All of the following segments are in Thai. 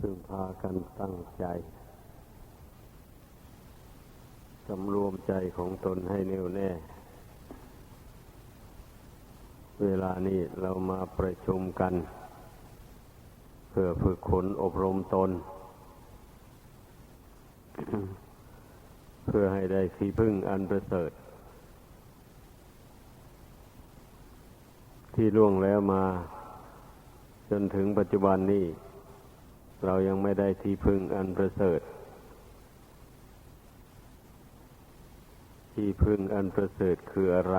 ซึ่งพากันตั้งใจสำรวมใจของตนให้แน่วแน่ เวลานี้เรามาประชุมกัน เพื่อฝึกขนอบรมตน เพื่อให้ได้ที่พึ่งอันประเสริฐ ที่ล่วงแล้วมา จนถึงปัจจุบันนี้ เรายังไม่ได้ที่พึ่งอันประเสริฐ ที่พึ่งอันประเสริฐคืออะไร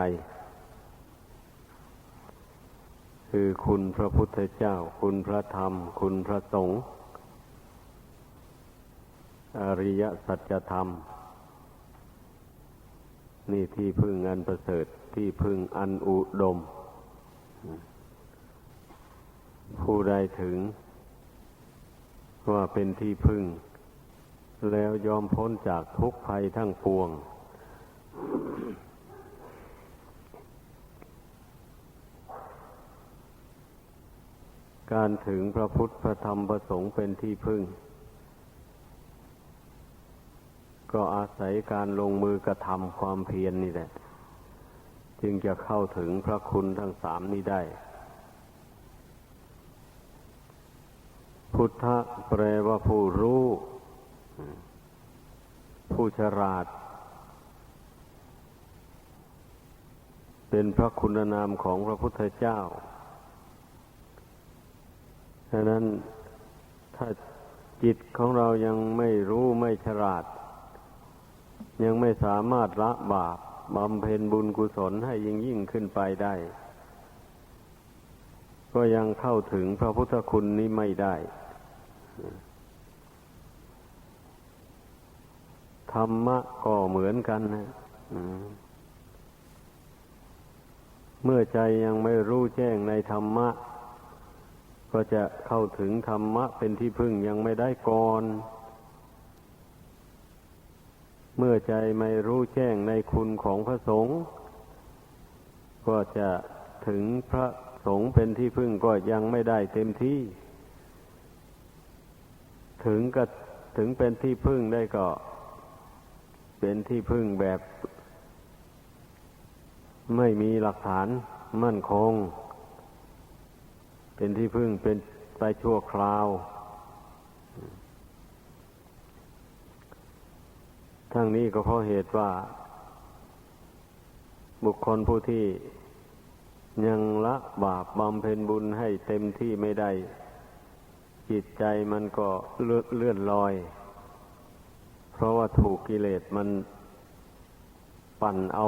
คือคุณพระพุทธเจ้า คุณพระธรรม คุณพระสงฆ์อริยสัจธรรม นี่ที่พึ่งอันประเสริฐ ที่พึ่งอันอุดม ผู้ใดถึง ว่าเป็นที่พึ่ง แล้วยอมพ้นจากทุกภัยทั้งปวง การถึงพระพุทธพระธรรมพระสงฆ์เป็นที่พึ่ง ก็อาศัยการลงมือกระทำความเพียรนนี่แหละ จึงจะเข้าถึงพระคุณทั้งสามนี้ได้ พุทธะแปลว่าผู้รู้ ผู้ฉลาด เป็นพระคุณนามของพระพุทธเจ้าฉะนั้นถ้าจิตของเรายังไม่รู้ไม่ฉลาด ยังไม่สามารถละบาปบำเพ็ญบุญกุศลให้ยิ่งยิ่งขึ้นไปได้ ก็ยังเข้าถึงพระพุทธคุณนี้ไม่ได้ ธรรมะก็เหมือนกันนะเมื่อใจยังไม่รู้แจ้งในธรรมะ ก็จะเข้าถึงธรรมะเป็นที่พึ่งยังไม่ได้ก่อน เมื่อใจไม่รู้แจ้งในคุณของพระสงฆ์ก็จะถึงพระสงฆ์เป็นที่พึ่งก็ยังไม่ได้เต็มที่ ถึงก็ถึงเป็นที่พึ่งได้ก็ เป็นที่พึ่งแบบ ไม่มีหลักฐานมั่นคง เป็นที่พึ่งเป็นไปชั่วคราว ทั้งนี้ก็เพราะเหตุว่า บุคคลผู้ที่ยังละบาปบำเพ็ญบุญให้เต็มที่ไม่ได้ จิตใจมันก็เลื่อนลอย เพราะว่าถูกกิเลสมันปั่นเอา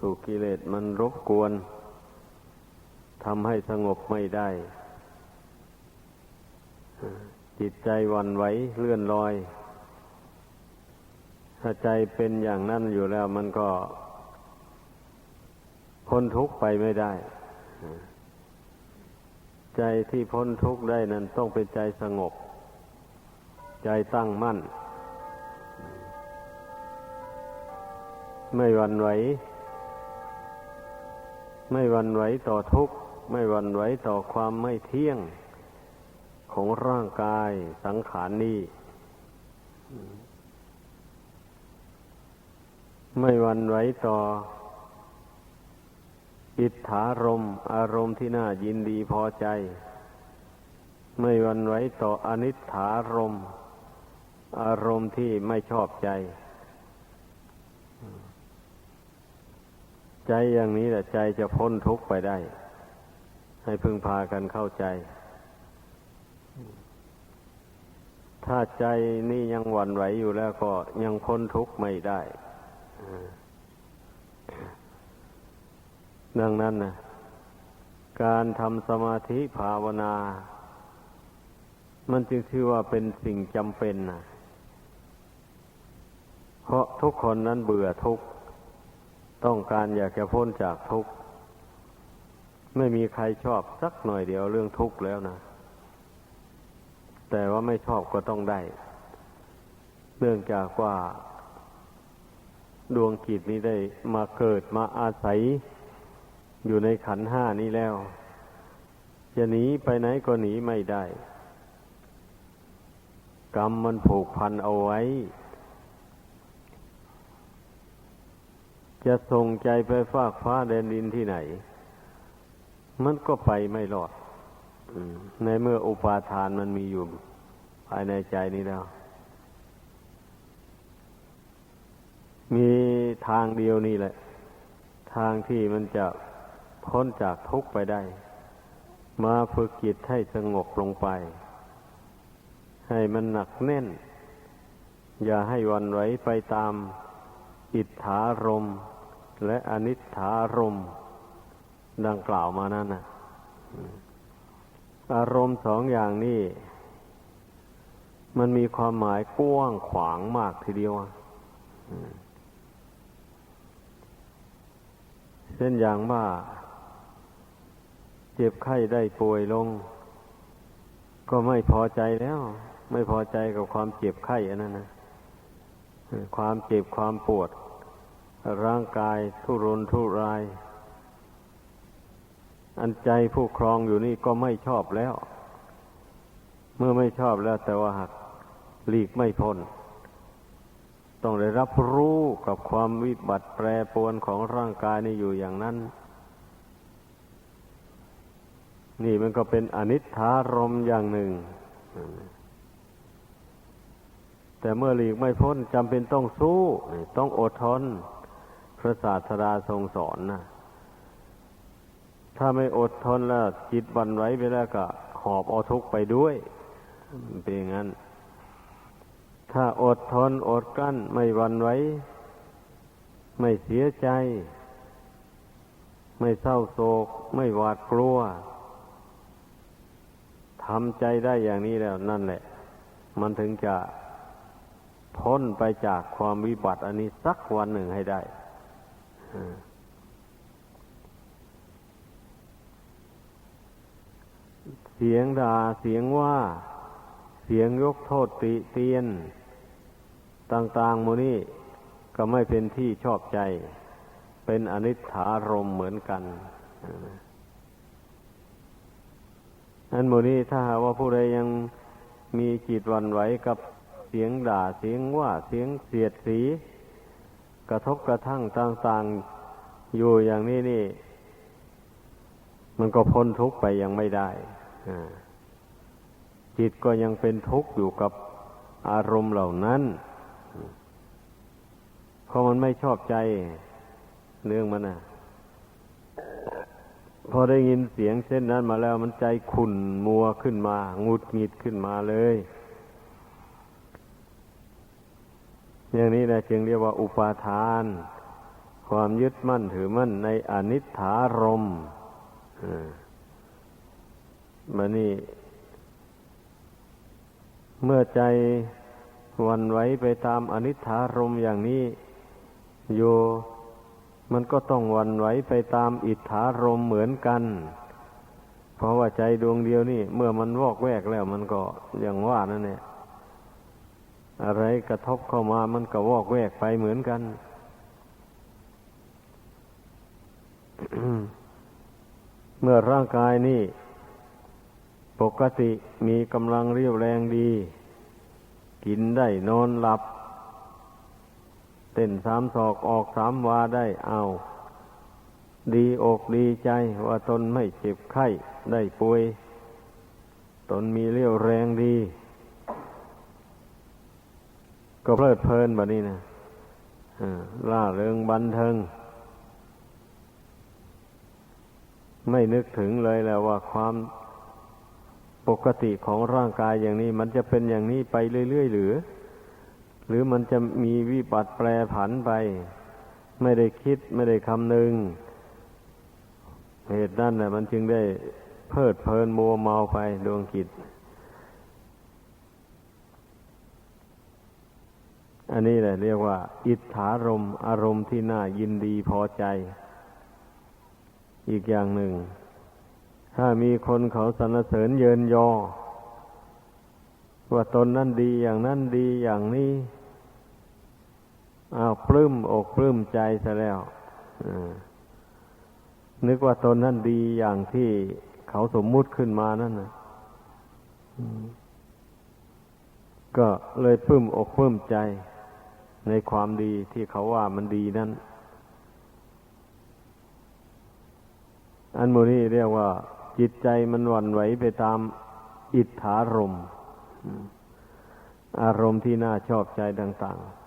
ถูกกิเลสมันรบกวนทำให้สงบไม่ได้ จิตใจวันไหวเลื่อนลอย ถ้าใจเป็นอย่างนั้นอยู่แล้วมันก็พ้นทุกข์ไปไม่ได้ ใจที่พ้นทุกข์ได้นั้นต้องเป็นใจสงบ ใจตั้งมั่น ไม่หวันไหว ไม่หวันไหวต่อทุกข์ ไม่หวันไหวต่อความไม่เที่ยงของร่างกายสังขารนี้ไม่หวันไหวต่อ อิทธารมอารมณ์ที่น่ายินดีพอใจ ไม่วันไหวต่ออนิถารมอารมณ์ที่ไม่ชอบใจ ใจอย่างนี้แหละใจจะพ้นทุกข์ไปได้ ให้พึงพากันเข้าใจ ถ้าใจนี่ยังหวั่นไหวอยู่แล้วก็ยังพ้นทุกข์ไม่ได้ ดังนั้นนะการทำสมาธิภาวนา มันจึงชื่อว่าเป็นสิ่งจำเป็นนะเพราะทุกคนนั้นเบื่อทุกต้องการอยากจะพ้นจากทุกไม่มีใครชอบสักหน่อยเดียวเรื่องทุกข์แล้วนะ แต่ว่าไม่ชอบก็ต้องได้ เนื่องจากว่า ดวงกิจนี้ได้มาเกิดมาอาศัย อยู่ในขันห้านี้แล้ว จะหนีไปไหนก็หนีไม่ได้ กรรมมันผูกพันเอาไว้ จะส่งใจไปฟากฟ้าแดนดินที่ไหน มันก็ไปไม่รอดอในเมื่ออุปาทานมันมีอยู่ ภายในใจนี้แล้ว มีทางเดียวนี่แหละ ทางที่มันจะ พ้นจากทุกข์ไปได้ มาฝึกจิตให้สงบลงไป ให้มันหนักแน่น อย่าให้วันไหวไปตามอิทธารมและอนิถธารมดังกล่าวมานั่นนะอารมณ์สองอย่างนี้มันมีความหมายกว้างขวางมากทีเดียวเช่นอย่างว่า เจ็บไข้ได้ป่วยลง ก็ไม่พอใจแล้ว ไม่พอใจกับความเจ็บไข้อันนั้นนะความเจ็บความปวด ร่างกายทุรนทุราย อันใจผู้ครองอยู่นี่ก็ไม่ชอบแล้ว เมื่อไม่ชอบแล้ว แต่ว่าหักหลีกไม่พ้นต้องได้รับรู้กับความวิบัติแปรปรวนของร่างกายนี่อยู่อย่างนั้น นี่มันก็เป็นอนิจฐารมณ์อย่างหนึ่ง แต่เมื่อหลีกไม่พ้นจำเป็นต้องสู้ ต้องอดทน พระศาสดาทรงสอนนะถ้าไม่อดทนแล้วจิตบันไหวไปแล้วก็หอบเอาทุกไปด้วย เป็นอย่างนั้น ถ้าอดทนอดกั้นไม่วันไหวไม่เสียใจ ไม่เศร้าโศก ไม่หวาดกลัว ทำใจได้อย่างนี้แล้วนั่นแหละ มันถึงจะพ้นไปจากความวิบัติอันนี้สักวันหนึ่งให้ได้เสียงด่าเสียงว่า เสียงยกโทษติเตียน ต่างๆมูนี่ก็ไม่เป็นที่ชอบใจ เป็นอนิจฐารมเหมือนกัน อันโมนี้ถ้าหาว่าผู้ใดยังมีจิตวันไหวกับเสียงด่าเสียงว่าเสียงเสียดสี กระทบกระทั่งต่างๆอยู่อย่างนี้นี่ มันก็พ้นทุกข์ไปยังไม่ได้จิตก็ยังเป็นทุกข์อยู่กับอารมณ์เหล่านั้นเพราะมันไม่ชอบใจเรื่องมันนะ พอได้ยินเสียงเช่นนั้นมาแล้วมันใจขุ่นมัวขึ้นมา งุดหงิดขึ้นมาเลย อย่างนี้นะจึงเรียกว่าอุปาทาน ความยึดมั่นถือมั่นในอนิจฐารมมันนี่ เมื่อใจวันไหวไปตามอนิจฐารมอย่างนี้โย มันก็ต้องวันไหวไปตามอิทธารมเหมือนกัน เพราะว่าใจดวงเดียวนี่ เมื่อมันวอกแวกแล้ว มันก็อย่างว่านั่นเนี่ยอะไรกระทบเข้ามามันก็วอกแวกไปเหมือนกันเมื่อร่างกายนี่ ปกติมีกำลังเรียวแรงดี กินได้นอนหลับ ต้นสามศอกออกสามวาได้เอา ดีอกดีใจว่าตนไม่เจ็บไข้ได้ป่วย ตนมีเรี่ยวแรงดี ก็เพลิดเพลินแบบนี้นะล่าเริงบันเทิง ไม่นึกถึงเลยแล้วว่าความปกติของร่างกายอย่างนี้ มันจะเป็นอย่างนี้ไปเรื่อยๆหรือ หรือมันจะมีวิบัติแปรผันไป ไม่ได้คิดไม่ได้คำนึง เหตุนั้นนะมันจึงได้เพิดเพลินมัวเมาไปดวงกิจ อันนี้แหละเรียกว่า อิทธารมอารมณ์ที่น่ายินดีพอใจ อีกอย่างหนึ่ง ถ้ามีคนเขาสรรเสริญเยินยอว่าตนนั้นดีอย่างนั้นดีอย่างนี้ อ้าวปลื้มอกปลื้มใจซะแล้วนึกว่าตนนั้นดีอย่างที่เขาสมมุติขึ้นมานั่นนะก็เลยปลื้มอกปลื้มใจในความดีที่เขาว่ามันดีนั้นอันโมนี้เรียกว่า จิตใจมันหวั่นไหวไปตามอิทธารมณ์อารมณ์ที่น่าชอบใจต่าง ๆ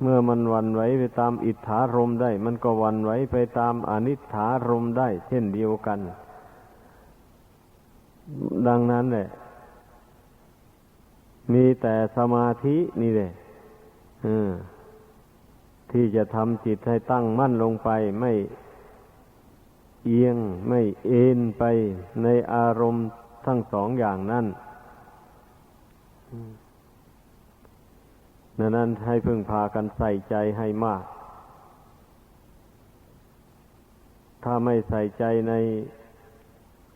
เมื่อมันวันไหวไปตามอิทธารมได้ มันก็วันไหวไปตามอนิถารมได้ เช่นเดียวกัน ดังนั้นแหละ มีแต่สมาธินี่แหละที่จะทำจิตให้ตั้งมั่นลงไป ไม่เอียงไม่เอ็นไปในอารมณ์ทั้งสองอย่างนั้น ดังนั้นให้พึ่งพากันใส่ใจให้มาก ถ้าไม่ใส่ใจใน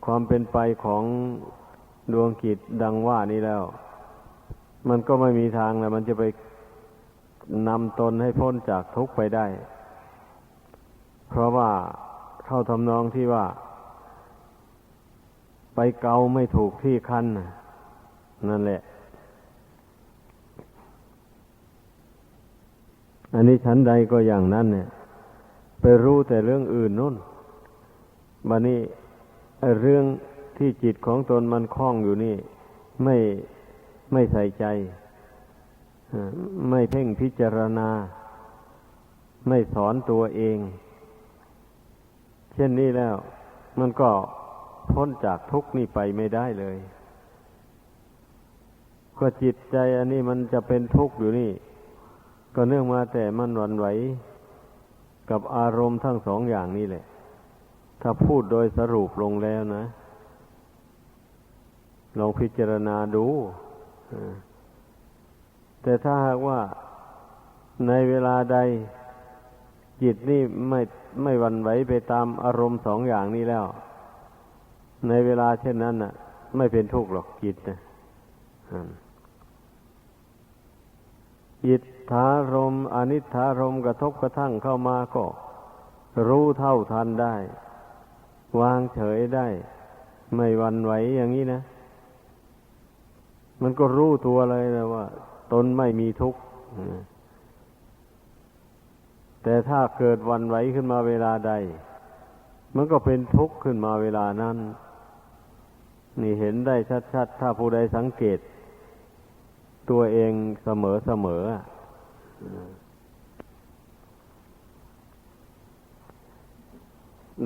ความเป็นไปของดวงกิจดังว่านี้แล้ว มันก็ไม่มีทางแล้วมันจะไปนำตนให้พ้นจากทุกข์ไปได้ เพราะว่าเข้าทำนองที่ว่า ไปเกาไม่ถูกที่คันนั่นแหละ อันนี้ชั้นใดก็อย่างนั้นเนี่ย ไปรู้แต่เรื่องอื่นนู่นบันนี้เรื่องที่จิตของตนมันคล้องอยู่นี่ ไม่ไม่ใส่ใจไม่เพ่งพิจารณา ไม่สอนตัวเอง เช่นนี้แล้ว มันก็พ้นจากทุกข์นี่ไปไม่ได้เลย ก็จิตใจอันนี้มันจะเป็นทุกข์อยู่นี่ ก็เนื่องมาแต่มันวันไหวกับอารมณ์ทั้งสองอย่างนี้แหละ ถ้าพูดโดยสรุปลงแล้วนะ ลองพิจารณาดู แต่ถ้าหากว่าในเวลาใดจิตนี่ไม่ไม่วันไหวไปตามอารมณ์สองอย่างนี้แล้ว ในเวลาเช่นนั้นน่ะ ไม่เป็นทุกข์หรอกจิตนะ จิตถารมอนิถารมกระทบกระทั่งเข้ามาก็ รู้เท่าทันได้ วางเฉยได้ ไม่วันไหวอย่างนี้นะ มันก็รู้ตัวเลยนะว่า ตนไม่มีทุกข์แต่ถ้าเกิดวันไหวขึ้นมาเวลาใด มันก็เป็นทุกข์ขึ้นมาเวลานั้น นี่เห็นได้ชัดๆ ถ้าผู้ใดสังเกต ตัวเองเสมอเสมอ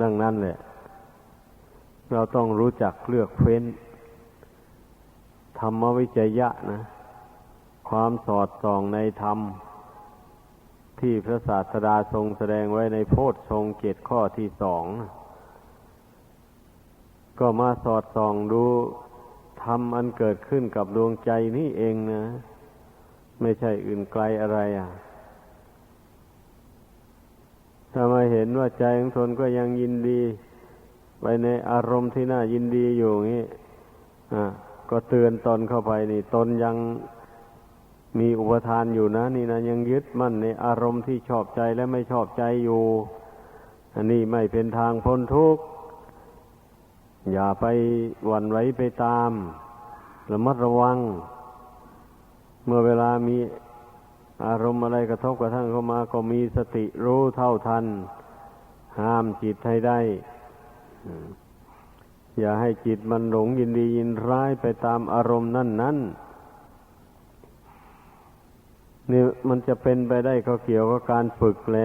ดังนั้นแหละ เราต้องรู้จักเลือกเฟ้น ธรรมวิจยะนะ ความสอดส่องในธรรม ที่พระศาสดาทรงแสดงไว้ในโพชฌงเกตข้อที่สอง ก็มาสอดส่องดู รมอันเกิดขึ้นกับดวงใจนี่เองนะ ไม่ใช่อื่นไกลอะไรอะถ้ามาเห็นว่าใจของตนก็ยังยินดี ไปในอารมณ์ที่น่ายินดีอยู่งี้อ่าก็เตือนตนเข้าไปนี่ ตนยังมีอุปทานอยู่นะ นี่นะยังยึดมั่นในอารมณ์ที่ชอบใจและไม่ชอบใจอยู่ อันนี้ไม่เป็นทางพ้นทุกข์ อย่าไปหวั่นไหวไปตามระมัดระวัง เมื่อเวลามีอารมณ์อะไรกระทบกระทั่งเข้ามาก็มีสติรู้เท่าทัน ห้ามจิตให้ได้ อย่าให้จิตมันหลงยินดียินร้ายไปตามอารมณ์นั่นนั้นนี่มันจะเป็นไปได้ก็เกี่ยวกับการฝึกแล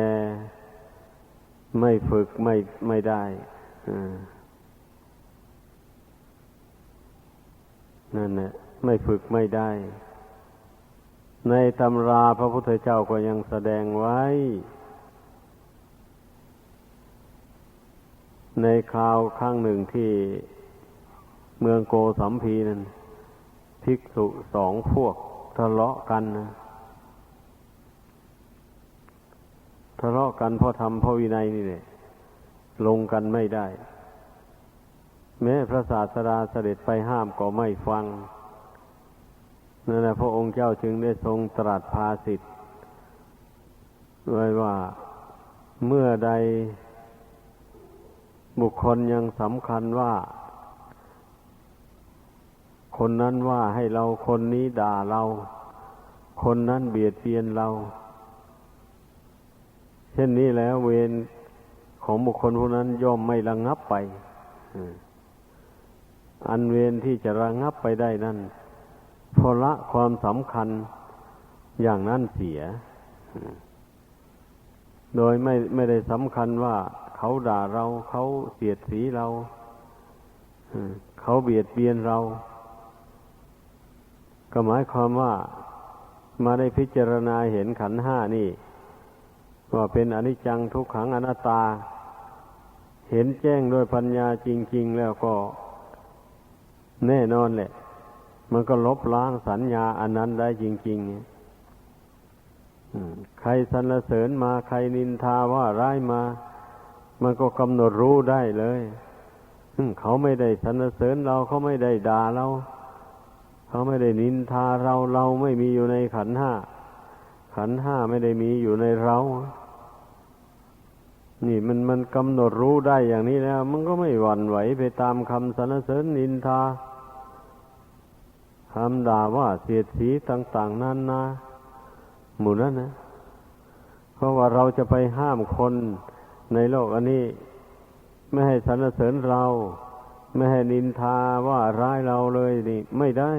ไม่ฝึกไม่ไม่ได้ นั่นแหละไม่ฝึกไม่ได้ ในตำราพระพุทธเจ้าก็ยังแสดงไว้ ในคราวครั้งหนึ่งที่เมืองโกสัมพีนั้นภิกษุสองพวกทะเลาะกันนะทะเลาะกันเพราะทำพระวินัยนี่เนี่ยลงกันไม่ได้ แม้พระศาสดาเสด็จไปห้ามก็ไม่ฟังนั่นแหละพระองค์เจ้าจึงได้ทรงตรัสภาสิทธ์ไว้ว่าเมื่อใดบุคคลยังสำคัญว่า คนนั้นว่าให้เราคนนี้ด่าเรา คนนั้นเบียดเบียนเรา เช่นนี้แล้วเวรของบุคคลผู้นั้นย่อมไม่ระงงับไป อันเวรที่จะระงงับไปได้นั่นพอละความสำคัญอย่างนั้นเสีย โดยไม่ไม่ได้สำคัญว่าเขาด่าเราเขาเสียดสีเราเขาเบียดเบียนเรา ก็หมายความว่ามาได้พิจารณาเห็นขันห้านี่ ว่าเป็นอนิจจังทุกขังอนัตตา เห็นแจ้งด้วยปัญญาจริง ๆ แล้วก็ แน่นอนแหละ มันก็ลบล้างสัญญาอันนั้นได้จริงๆใครสรรเสริญมาใครนินทาว่าร้ายมา มันก็กำหนดรู้ได้เลยเขาไม่ได้สรรเสริญเราเขาไม่ได้ด่าเราเขาไม่ได้นินทาเราเราไม่มีอยู่ในขันห้าขันห้าไม่ได้มีอยู่ในเรา นี่มันมันกำหนดรู้ได้อย่างนี้แล้ว มันก็ไม่หวั่นไหวไปตามคำสรรเสริญนินทาคำด่าว่าเสียดสีต่าง ๆนั่นนะหมู่นั้นนะ เพราะว่าเราจะไปห้ามคนในโลกอันนี้ ไม่ให้สรรเสริญเรา ไม่ให้นินทาว่าร้ายเราเลยนี่ ไม่ได้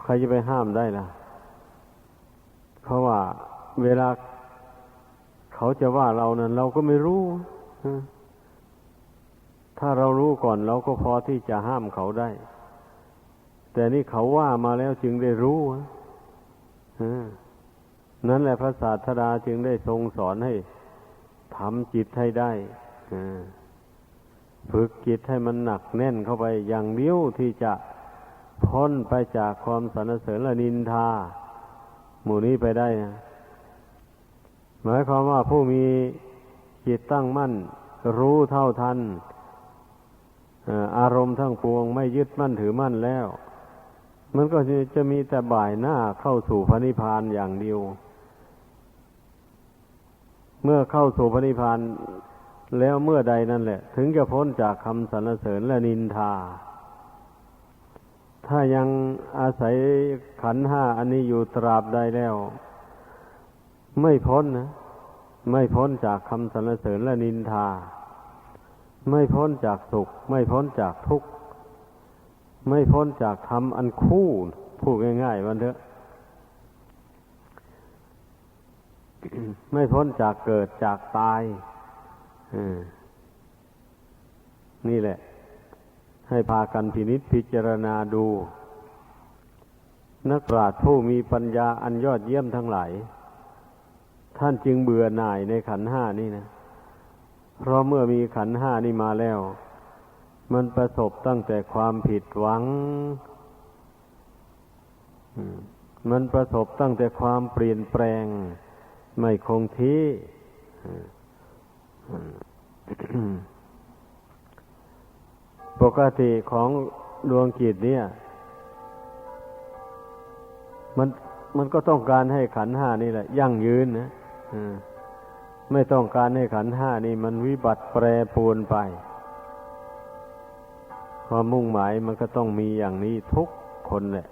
ใครจะไปห้ามได้ล่ะ เพราะว่าเวลา เขาจะว่าเรานั้นเราก็ไม่รู้ถ้าเรารู้ก่อนเราก็พอที่จะห้ามเขาได้ แต่นี่เขาว่ามาแล้วจึงได้รู้นั่นแหละพระศาสดาจึงได้ทรงสอนให้ทำจิตให้ได้ฝึกจิตให้มันหนักแน่นเข้าไปอย่างเดียวที่จะพ้นไปจากความสรรเสริญและนินทา หมู่นี้ไปได้นะ หมายความว่าผู้มีจิตตั้งมั่น รู้เท่าทันอารมณ์ทั้งปวงไม่ยึดมั่นถือมั่นแล้ว มันก็จะมีแต่บ่ายหน้าเข้าสู่พระนิพพานอย่างเดียว เมื่อเข้าสู่พระนิพพานแล้วเมื่อใดนั่นแหละ ถึงจะพ้นจากคำสรรเสริญและนินทา ถ้ายังอาศัยขันห้าอันนี้อยู่ตราบใดแล้ว ไม่พ้นนะ ไม่พ้นจากคำสรรเสริญและนินทา ไม่พ้นจากสุข ไม่พ้นจากทุกข์ ไม่พ้นจากธรรมอันคู่พูดง่ายๆวันเถอะ ไม่พ้นจากเกิดจากตายนี่แหละ ให้พากันพินิษพิจารณาดู นักปราชญ์ผู้มีปัญญาอันยอดเยี่ยมทั้งหลาย ท่านจึงเบื่อหน่ายในขันห้านี่นะ เพราะเมื่อมีขันห้านี่มาแล้ว มันประสบตั้งแต่ความผิดหวัง มันประสบตั้งแต่ความเปลี่ยนแปลง ไม่คงที่ปกติของดวงจิตเนี่ย มันมันก็ต้องการให้ขันห้านี่แหละ ยั่งยืนนะ ไม่ต้องการให้ขันห้านี่มันวิบัติแปรปรวนไป ความมุ่งหมายมันก็ต้องมีอย่างนี้ทุกคนแหละ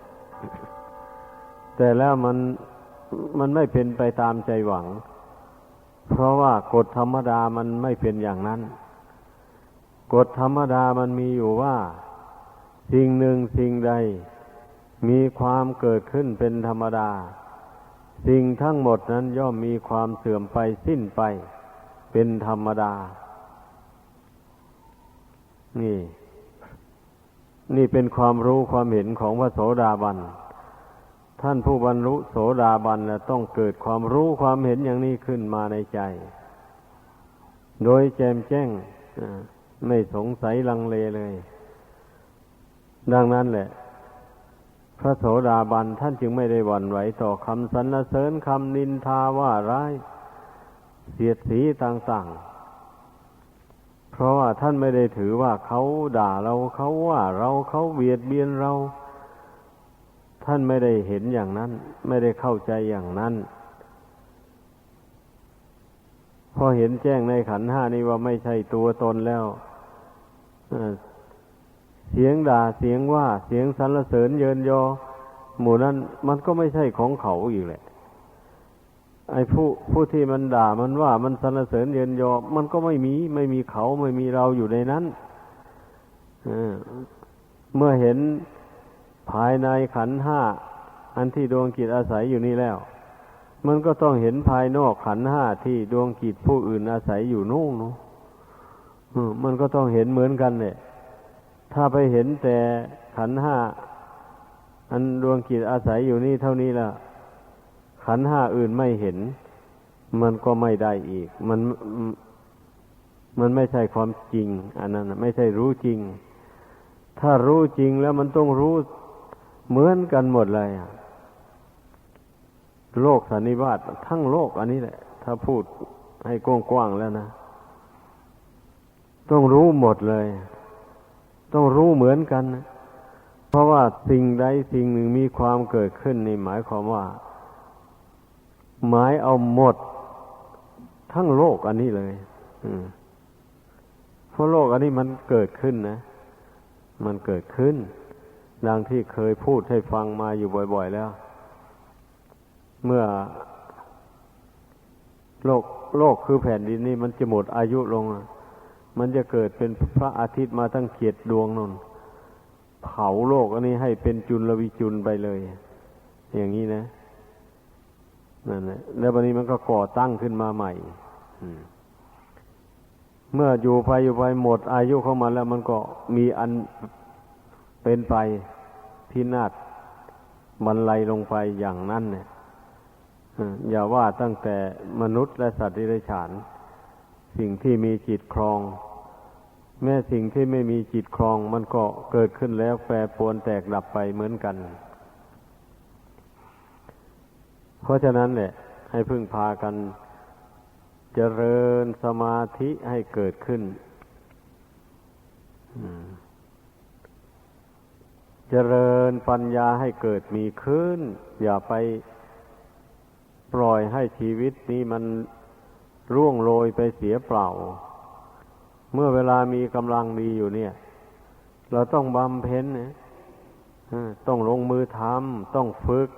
แต่แล้วมันมันไม่เป็นไปตามใจหวัง เพราะว่ากฎธรรมดามันไม่เป็นอย่างนั้น กฎธรรมดามันมีอยู่ว่า สิ่งหนึ่งสิ่งใด มีความเกิดขึ้นเป็นธรรมดา สิ่งทั้งหมดนั้นย่อมมีความเสื่อมไปสิ้นไป เป็นธรรมดา นี่ นี่เป็นความรู้ความเห็นของพระโสดาบัน ท่านผู้บรรลุโสดาบันแล้วต้องเกิดความรู้ความเห็นอย่างนี้ขึ้นมาในใจ โดยแจมแจ้งไม่สงสัยลังเลเลย ดังนั้นแหละ พระโสดาบันท่านจึงไม่ได้หวั่นไหวต่อคำสรรเสริญคำนินทาว่าร้าย เสียดสีต่างๆ เพราะว่าท่านไม่ได้ถือว่าเขาด่าเราเขาว่าเราเขาเบียดเบียนเรา ท่านไม่ได้เห็นอย่างนั้น ไม่ได้เข้าใจอย่างนั้น พอเห็นแจ้งในขันห้านี้ว่าไม่ใช่ตัวตนแล้ว เสียงด่าเสียงว่าเสียงสรรเสริญเยินยอ หมู่นั้นมันก็ไม่ใช่ของเขาอีกแหละ ไอ้ผู้ผู้ที่มันด่ามันว่ามันสรรเสริญเยินยอ มันก็ไม่มี ไม่มีเขาไม่มีเราอยู่ในนั้นเมื่อเห็นภายในขันห้าอันที่ดวงกิจอาศัยอยู่นี่แล้ว มันก็ต้องเห็นภายนอกขันห้าที่ดวงกิจผู้อื่นอาศัยอยู่นู่นนูมันก็ต้องเห็นเหมือนกันเนี่ย ถ้าไปเห็นแต่ขันห้า อันดวงกิจอาศัยอยู่นี่เท่านี้ละขันห้าอื่นไม่เห็น มันก็ไม่ได้อีก มันมันไม่ใช่ความจริง อันนั้นไม่ใช่รู้จริง ถ้ารู้จริงแล้วมันต้องรู้เหมือนกันหมดเลยโลกสันนิวาตทั้งโลกอันนี้แหละ ถ้าพูดให้กว้างๆแล้วนะ ต้องรู้หมดเลย ต้องรู้เหมือนกันนะเพราะว่าสิ่งใดสิ่งหนึ่งมีความเกิดขึ้นนี่หมายความว่า หมายเอาหมด ทั้งโลกอันนี้เลยเพราะโลกอันนี้มันเกิดขึ้นนะ มันเกิดขึ้น ดังที่เคยพูดให้ฟังมาอยู่บ่อย ๆ แล้ว เมื่อ โลกโลกคือแผ่นดินนี่มันจะหมดอายุลง มันจะเกิดเป็นพระอาทิตย์มาตั้งเกียรติดวงนนเผาโลกอันนี้ให้เป็นจุลวิจุลไปเลย อย่างนี้นะนั่นแหละแล้ววันนี้มันก็ก่อตั้งขึ้นมาใหม่มเมื่ออยู่ไปอยู่ไปหมดอายุเข้ามาแล้วมันก็มีอันเป็นไปพินาศบรรลัยลงไปอย่างนั้นเนี่ยอย่าว่าตั้งแต่มนุษย์และสัตว์ที่ได้ฉาน สิ่งที่มีจิตครอง แม้สิ่งที่ไม่มีจิตครองมันก็เกิดขึ้นแล้วแปรปวนแตกดับไปเหมือนกัน เพราะฉะนั้นเนี่ยให้พึ่งพากันเจริญสมาธิให้เกิดขึ้นเจริญปัญญาให้เกิดมีขึ้น อย่าไปปล่อยให้ชีวิตนี้มันร่วงโรยไปเสียเปล่า เมื่อเวลามีกำลังดีอยู่เนี่ย เราต้องบำเพ็ญนะต้องลงมือทำต้องฝึก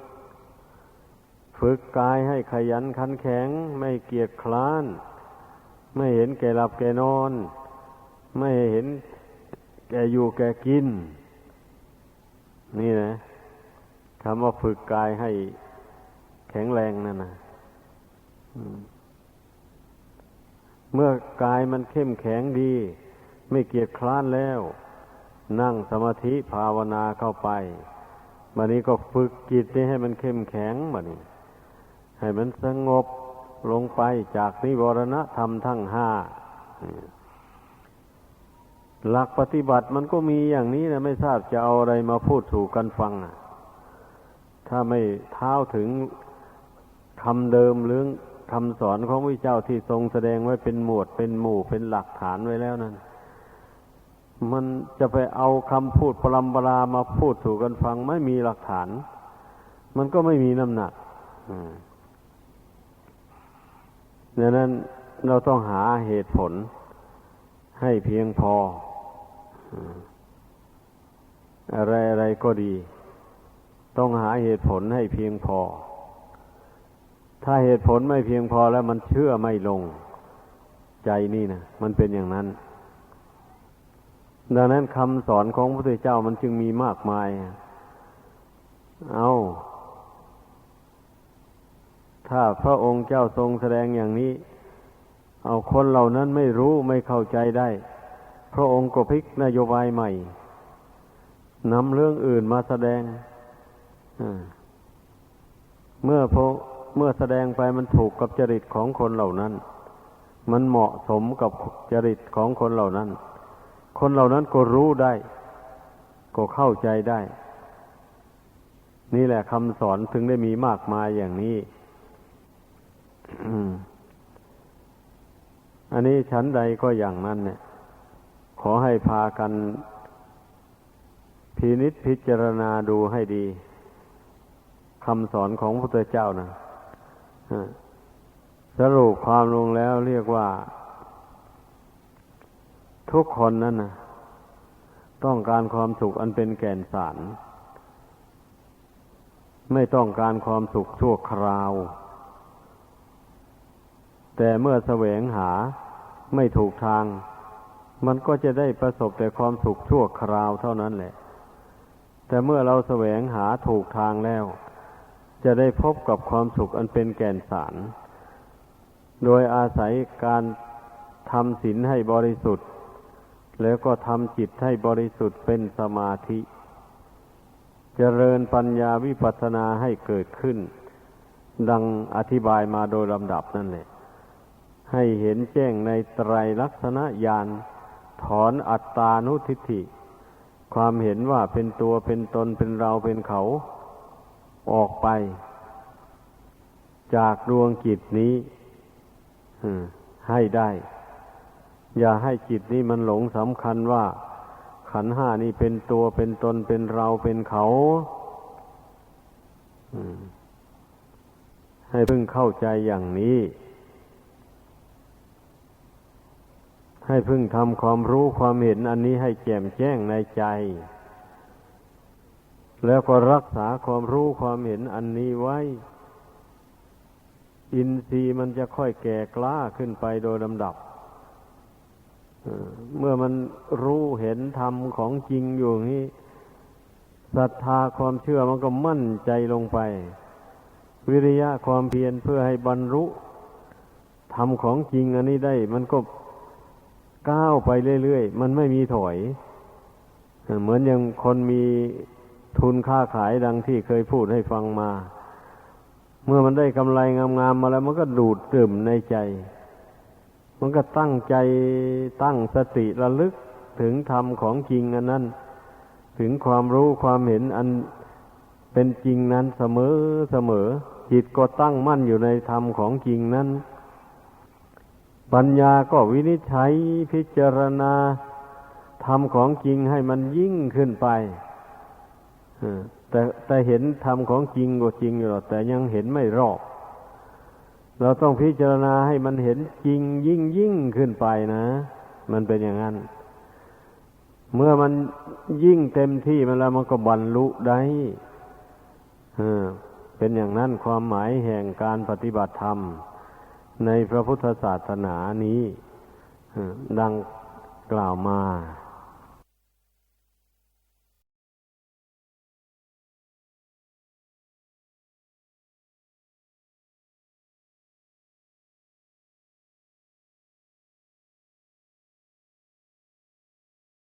ฝึกกายให้ขยันขันแข็ง ไม่เกียจคร้าน ไม่เห็นแก่หลับแก่นอน ไม่เห็นแก่อยู่แก่กิน นี่นะคำว่าฝึกกายให้แข็งแรงนั่นนะ เมื่อกายมันเข้มแข็งดี ไม่เกียจคร้านแล้ว นั่งสมาธิภาวนาเข้าไปบันนี้ก็ฝึกจิตนี้ให้มันเข้มแข็งบันนี้ ให้มันสงบลงไปจากนิวรณธรรมทั้งห้าหลักปฏิบัติมันก็มีอย่างนี้นะไม่ทราบจะเอาอะไรมาพูดถูกกันฟัง ถ้าไม่เท้าถึงคำเดิมเรื่อง คำสอนของพระเจ้าที่ทรงแสดงไว้เป็นหมวดเป็นหมู่เป็นหลักฐานไว้แล้วนั้น มันจะไปเอาคำพูดพลัมปรามาพูดถูกกันฟังไม่มีหลักฐาน มันก็ไม่มีน้ำหนักดังนั้นเราต้องหาเหตุผลให้เพียงพอ อะไรอะไรก็ดี ต้องหาเหตุผลให้เพียงพอ ถ้าเหตุผลไม่เพียงพอแล้วมันเชื่อไม่ลงใจนี่นะมันเป็นอย่างนั้น ดังนั้นคำสอนของพระพุทธเจ้ามันจึงมีมากมาย เอาถ้าพระองค์เจ้าทรงแสดงอย่างนี้ เอาคนเหล่านั้นไม่รู้ไม่เข้าใจได้ พระองค์ก็พลิกนโยบายใหม่นำเรื่องอื่นมาแสดงเมื่อพระ เมื่อแสดงไปมันถูกกับจริตของคนเหล่านั้น มันเหมาะสมกับจริตของคนเหล่านั้น คนเหล่านั้นก็รู้ได้ ก็เข้าใจได้ นี่แหละคำสอนถึงได้มีมากมายอย่างนี้อันนี้ชั้นใดก็อย่างนั้นเนี่ย ขอให้พากันพินิษพิจารณาดูให้ดีคำสอนของพระพุทธเจ้านะ สรุปความลงแล้วเรียกว่า ทุกคนนั่นนะต้องการความสุขอันเป็นแก่นสาร ไม่ต้องการความสุขชั่วคราว แต่เมื่อแสวงหาไม่ถูกทาง มันก็จะได้ประสบแต่ความสุขชั่วคราวเท่านั้นแหละ แต่เมื่อเราแสวงหาถูกทางแล้ว จะได้พบกับความสุขอันเป็นแก่นสาร โดยอาศัยการทำศีลให้บริสุทธิ์ แล้วก็ทำจิตให้บริสุทธิ์เป็นสมาธิเจริญปัญญาวิปัสสนาให้เกิดขึ้น ดังอธิบายมาโดยลำดับนั่นแหละให้เห็นแจ้งในไตรลักษณญาณถอนอัตตานุทิฏฐิ ความเห็นว่าเป็นตัวเป็นตนเป็นเราเป็นเขา ออกไป จากดวงจิตนี้ให้ได้ อย่าให้จิตนี้มันหลงสำคัญว่า ขันห้านี่เป็นตัวเป็นตนเป็นเราเป็นเขาให้พึ่งเข้าใจอย่างนี้ ให้พึ่งทำความรู้ความเห็นอันนี้ให้แจ่มแจ้งในใจ แล้วก็รักษาความรู้ความเห็นอันนี้ไว้ อินทรีย์มันจะค่อยแก่กล้าขึ้นไปโดยลำดับเมื่อมันรู้เห็นธรรมของจริงอยู่นี้ศรัทธาความเชื่อมันก็มั่นใจลงไป วิริยะความเพียรเพื่อให้บรรลุธรรมของจริงอันนี้ได้ มันก็ก้าวไปเรื่อยๆ มันไม่มีถอย เหมือนอย่างคนมี ทุนค้าขายดังที่เคยพูดให้ฟังมา เมื่อมันได้กำไรงามๆมาแล้วมันก็ดูดดื่มในใจ มันก็ตั้งใจตั้งสติระลึกถึงธรรมของจริงอันนั้น ถึงความรู้ความเห็นอันเป็นจริงนั้นเสมอเสมอ จิตก็ตั้งมั่นอยู่ในธรรมของจริงนั้น ปัญญาก็วินิจฉัยพิจารณาธรรมของจริงให้มันยิ่งขึ้นไป แต่แต่เห็นธรรมของจริงก็จริงอยู่หรอกแต่ยังเห็นไม่รอบ เราต้องพิจารณาให้มันเห็นจริงยิ่งยิ่งขึ้นไปนะ มันเป็นอย่างนั้น เมื่อมันยิ่งเต็มที่มันแล้วมันก็บรรลุได้เป็นอย่างนั้นความหมายแห่งการปฏิบัติธรรม ในพระพุทธศาสนานี้ดังกล่าวมา